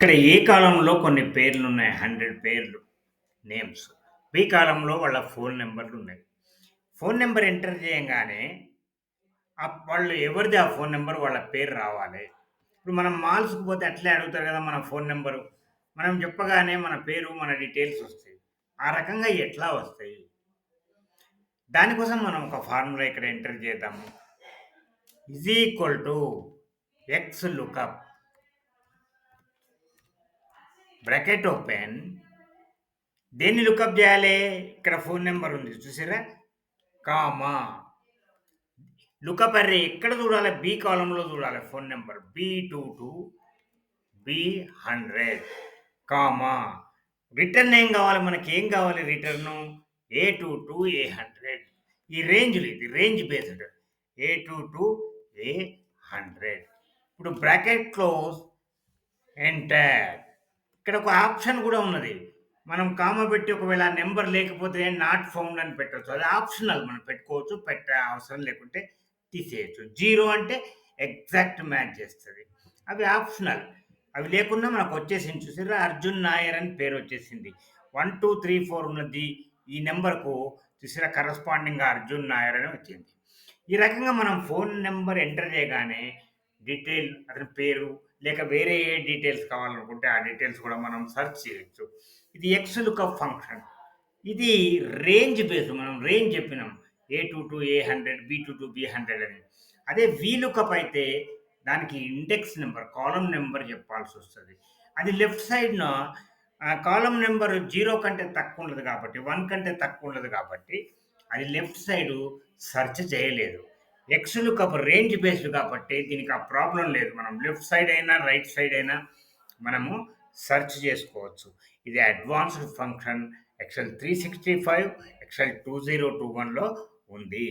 ఇక్కడ ఏ కాలంలో కొన్ని పేర్లు ఉన్నాయి హండ్రెడ్ పేర్లు నేమ్స్. బి కాలంలో వాళ్ళ ఫోన్ నెంబర్లు ఉన్నాయి ఫోన్ నెంబర్ ఎంటర్ చేయగానే వాళ్ళు ఎవరిది ఆ ఫోన్ నెంబర్ వాళ్ళ పేరు రావాలి. ఇప్పుడు మనం మాల్స్కి పోతే అట్లే అడుగుతారు కదా మన ఫోన్ నెంబరు. మనం చెప్పగానే మన పేరు మన డీటెయిల్స్ వస్తాయి. ఆ రకంగా ఎట్లా వస్తాయి? దానికోసం మనం ఒక ఫార్ములా ఇక్కడ ఎంటర్ చేద్దాము. Is equal to X lookup bracket open. దేన్ని లుకప్ చేయాలి? ఇక్కడ ఫోన్ నెంబర్ ఉంది చూసారా కామా. లుకప్ అర్రే ఎక్కడ చూడాలి? బి కాలంలో చూడాలి phone number. B two two B hundred. Comma. Return ఏం కావాలి? మనకి ఏం కావాలి return? A two two A hundred. ఈ రేంజ్లు ఇది range based. A two two A hundred. ఇప్పుడు బ్రాకెట్ క్లోజ్. ఎంటర్. ఇక్కడ ఒక ఆప్షన్ కూడా ఉన్నది. మనం కామ పెట్టి ఒకవేళ నెంబర్ లేకపోతే నాట్ ఫౌండ్ అని పెట్టచ్చు. అది ఆప్షనల్ మనం పెట్టుకోవచ్చు పెట్టే అవసరం లేకుంటే తీసేయచ్చు. జీరో అంటే ఎగ్జాక్ట్ మ్యాచ్ చేస్తుంది. అవి ఆప్షనల్. అవి లేకుండా మనకు వచ్చేసింది చూసారా అర్జున్ నాయర్ అని పేరు వచ్చేసింది. వన్ టూ త్రీ ఫోర్ ఉన్నది. ఈ నెంబర్కు చూసారా కరస్పాండింగ్ అర్జున్ నాయర్ అని వచ్చింది. ఈ రకంగా మనం ఫోన్ నెంబర్ ఎంటర్ చేయగానే డీటెయిల్ అతని పేరు లేక వేరే ఏ డీటెయిల్స్ కావాలనుకుంటే ఆ డీటెయిల్స్ కూడా మనం సెర్చ్ చేయొచ్చు. ఇది ఎక్స్ లుకప్ ఫంక్షన్ ఇది రేంజ్ బేస్ మనం రేంజ్ చెప్పినాం. A two two A hundred B two two B hundred అని. అదే వి లుకప్ అయితే దానికి ఇండెక్స్ నెంబర్ కాలం నెంబర్ చెప్పాల్సి వస్తుంది. అది లెఫ్ట్ సైడ్న కాలం నెంబర్ జీరో కంటే తక్కువ ఉండదు కాబట్టి వన్ కంటే తక్కువ ఉండదు కాబట్టి అది లెఫ్ట్ సైడు సెర్చ్ చేయలేదు. ఎక్స్ కప్ రేంజ్ బేస్డ్ కాబట్టి దీనికి ఆ ప్రాబ్లం లేదు. మనం లెఫ్ట్ సైడ్ అయినా రైట్ సైడ్ అయినా మనము సెర్చ్ చేసుకోవచ్చు. ఇది advanced function Excel three sixty five Excel two zero two వన్లో ఉంది.